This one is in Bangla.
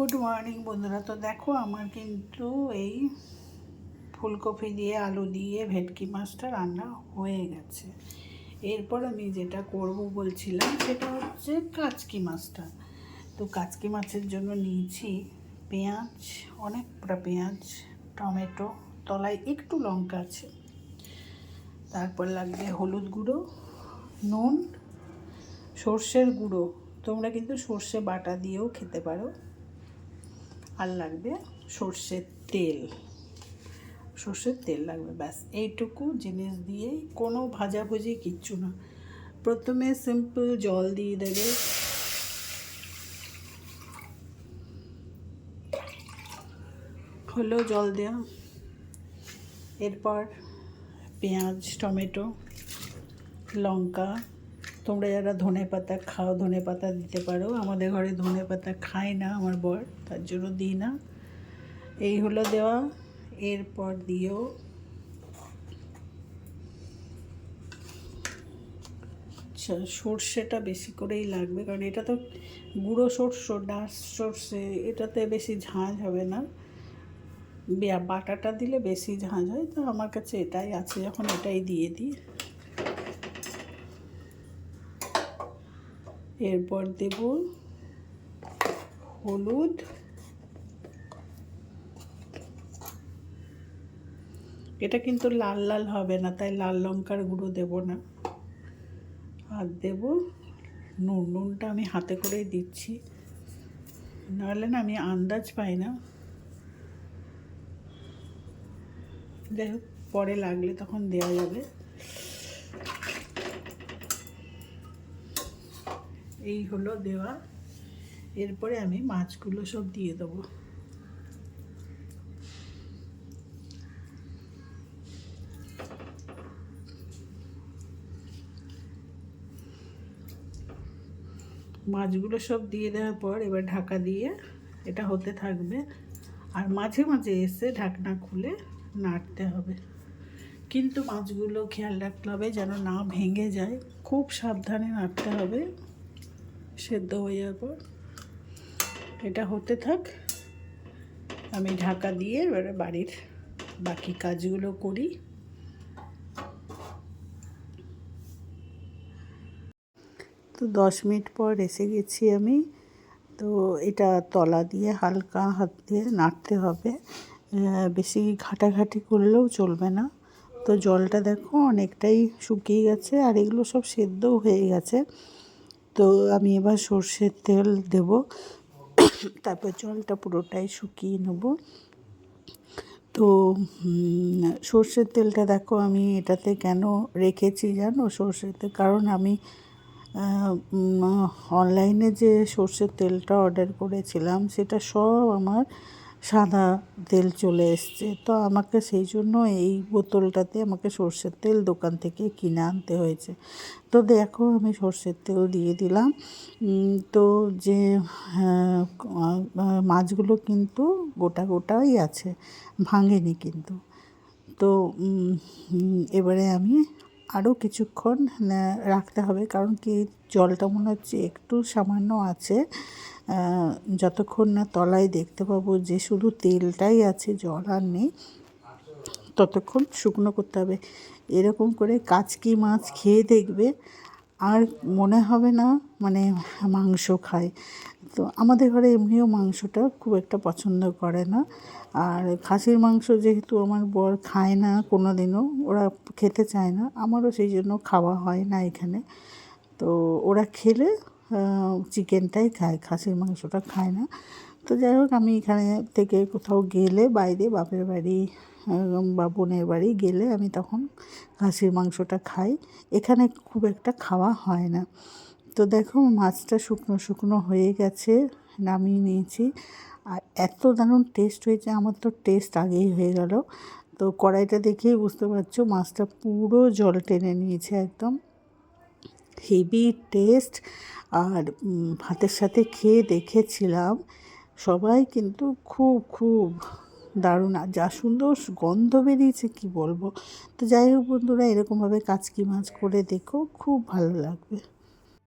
গুড মর্নিং বন্ধুরা। তো দেখো, আমার কিন্তু এই ফুলকপি দিয়ে, আলু দিয়ে, ভেটকি মাছটা রান্না হয়ে গেছে। এরপর আমি যেটা করব বলছিলাম, সেটা হচ্ছে কাচকি মাছটা। তো কাচকি মাছের জন্য নিয়েছি পেঁয়াজ অনেকটা পেঁয়াজ, টমেটো, তলায় একটু লঙ্কা আছে। তারপর লাগবে হলুদ গুঁড়ো, নুন, সর্ষের গুঁড়ো। তোমরা কিন্তু সর্ষে বাটা দিয়েও খেতে পারো। আর লাগবে? সর্ষের তেল। সর্ষের তেল লাগবে, ব্যাস। এইটুকু জিনিস দিয়েই কোনো ভাজাভুজি কিচ্ছু না। প্রথমে সিম্পল জল দিয়ে দেবে। হলো জল দেওয়া এরপর পেঁয়াজ, টমেটো, লঙ্কা তোমরা যারা ধনে পাতা খাও, ধনে পাতা দিতে পারো। আমাদের ঘরে ধনে পাতা খায় না আমার বর, তার জন্য দিই না। এই হলো দেওয়া। এরপর দিও। আচ্ছা সর্ষেটা বেশি করেই লাগবে, কারণ এটা তো গুঁড়ো সর্ষ, ডাস সর্ষে, এটাতে বেশি ঝাঁঝ হবে না। বাটাটা দিলে বেশি ঝাঁঝ হয়, তো আমার কাছে এটাই আছে যখন এটাই দিয়ে দিই। এরপর দেব হলুদ। এটা কিন্তু লাল লাল হবে না, তাই লাল লঙ্কার গুঁড়ো দেব না। আর দেব নুন, নুনটা আমি হাতে করেই দিচ্ছি। নাহলে না আমি আন্দাজ পাই না। যাই হোক, পরে লাগলে তখন দেওয়া যাবে। এই হলো দেওয়া। এরপরে আমি মাছগুলো সব দিয়ে দেবো। মাছগুলো সব দিয়ে দেওয়ার পর এবার ঢাকা দিয়ে এটা হতে থাকবে। আর মাঝে মাঝে এসে ঢাকনা খুলে নাড়তে হবে। কিন্তু মাছগুলো খেয়াল রাখতে হবে যেন না ভেঙে যায়। খুব সাবধানে নাড়তে হবে। সেদ্ধ হয়ে যাওয়ার পর এটা হতে থাক। আমি ঢাকা দিয়ে এবারে বাড়ির বাকি কাজগুলো করি। তো দশ মিনিট পর এসে গেছি আমি। তো এটা তলা দিয়ে হালকা হাত দিয়ে নাড়তে হবে। বেশি ঘাটাঘাটি করলেও চলবে না। তো জলটা দেখো অনেকটাই শুকিয়ে গেছে আর এগুলো সব সেদ্ধও হয়ে গেছে। তো আমি এবার সর্ষের তেল দেব। তারপর জলটা পুরোটাই শুকিয়ে নেব। তো সর্ষের তেলটা দেখো আমি এটাতে কেন রেখেছি জানো? সর্ষের তেল, কারণ আমি অনলাইনে যে সর্ষের তেলটা অর্ডার করেছিলাম, সেটা সব আমার সাদা তেল চলে এসছে। তো আমাকে সেই জন্য এই বোতলটাতে আমাকে সর্ষের তেল দোকান থেকে কিনে আনতে হয়েছে। তো দেখো আমি সর্ষের তেল দিয়ে দিলাম। তো যে হ্যাঁ, মাছগুলো কিন্তু গোটা গোটাই আছে ভাঙেনি কিন্তু। তো এবারে আমি আরও কিছুক্ষণ রাখতে হবে। কারণ কি, জলটা মনে হচ্ছে একটু সামান্য আছে। যতক্ষণ না তলায় দেখতে পাবো যে শুধু তেলটাই আছে, জল আর নেই, ততক্ষণ শুকনো করতে হবে। এরকম করে কাচকি মাছ খেয়ে দেখবে। আর মনে হবে না মানে মাংস খায়। তো আমাদের ঘরে এমনিও মাংসটা খুব একটা পছন্দ করে না। আর খাসির মাংস যেহেতু আমার বর খায় না কোনো দিনও ওরা খেতে চায় না, আমারও সেই জন্য খাওয়া হয় না এখানে। তো ওরা খেলে চিকেনটাই খায়, খাসির মাংসটা খায় না। তো যাই হোক, আমি এখানে থেকে কোথাও গেলে বাইরে বাপের বাড়ি বা বোনের বাড়ি গেলে আমি তখন খাসির মাংসটা খাই। এখানে খুব একটা খাওয়া হয় না। তো দেখো, মাছটা শুকনো শুকনো হয়ে গেছে, নামিয়ে নিয়েছি। আর এত দারুণ টেস্ট হয়েছে, আমার তো টেস্ট আগেই হয়ে গেল। তো কড়াইটা দেখেই বুঝতে পারছ, মাছটা পুরো জল টেনে নিয়েছে একদম। হেভি টেস্ট আর ভাতের সাথে খেয়ে দেখেছিলাম। সবাই কিন্তু খুব খুব দারুণ, আর যা সুন্দর গন্ধ বেরিয়েছে, কি বলব? তো যাই হোক বন্ধুরা, এরকমভাবে কাচকি মাছ করে দেখো, খুব ভালো লাগবে।